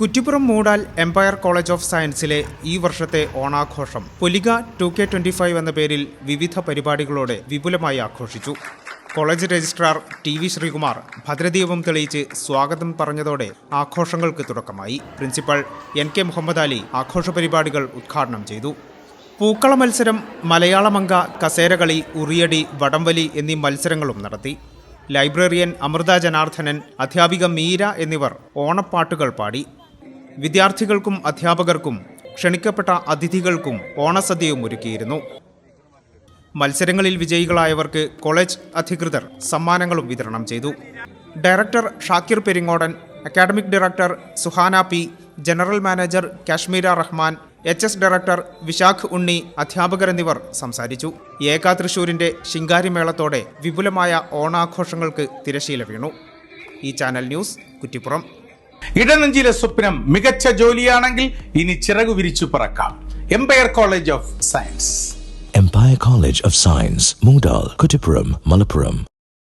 Kuttippuram Moodal Empire college of സയൻസിലെ ഈ വർഷത്തെ ഓണാഘോഷം Polika two K twenty five എന്ന പേരിൽ വിവിധ പരിപാടികളോടെ വിപുലമായി ആഘോഷിച്ചു. College registrar T V Sreekumar ഭദ്രദീപം തെളിയിച്ച് സ്വാഗതം പറഞ്ഞതോടെ ആഘോഷങ്ങൾക്ക് തുടക്കമായി. Principal N K Muhammad Ali ആഘോഷ പരിപാടികൾ ഉദ്ഘാടനം ചെയ്തു. പൂക്കള മത്സരം മലയാളമങ്ക കസേരകളി ഉറിയടി വടംവലി എന്നീ മത്സരങ്ങളും നടത്തി. ലൈബ്രറിയൻ അമൃത ജനാർദ്ദനൻ അധ്യാപിക മീര എന്നിവർ ഓണപ്പാട്ടുകൾ പാടി. വിദ്യാർത്ഥികൾക്കും അധ്യാപകർക്കും ക്ഷണിക്കപ്പെട്ട അതിഥികൾക്കും ഓണസദ്യയും ഒരുക്കിയിരുന്നു. മത്സരങ്ങളിൽ വിജയികളായവർക്ക് കോളേജ് അധികൃതർ സമ്മാനങ്ങളും വിതരണം ചെയ്തു. Director Shakir Peringodan academic director Suhana P general manager Kashmeera Rahman H S director Vishakh Unni അധ്യാപകർ എന്നിവർ സംസാരിച്ചു. ഏകാ തൃശൂരിന്റെ ശിങ്കാരിമേളത്തോടെ വിപുലമായ ഓണാഘോഷങ്ങൾക്ക് തിരശീല വീണു. ഈ ചാനൽ ന്യൂസ് കുറ്റിപ്പുറം. ഇടനഞ്ചിലെ സ്വപ്നം മികച്ച ജോലിയാണെങ്കിൽ ഇനി ചിറകു വിരിച്ചു പറക്കാം. Empire College of Science Empire College of Science Moondal, Kuttippuram Malappuram.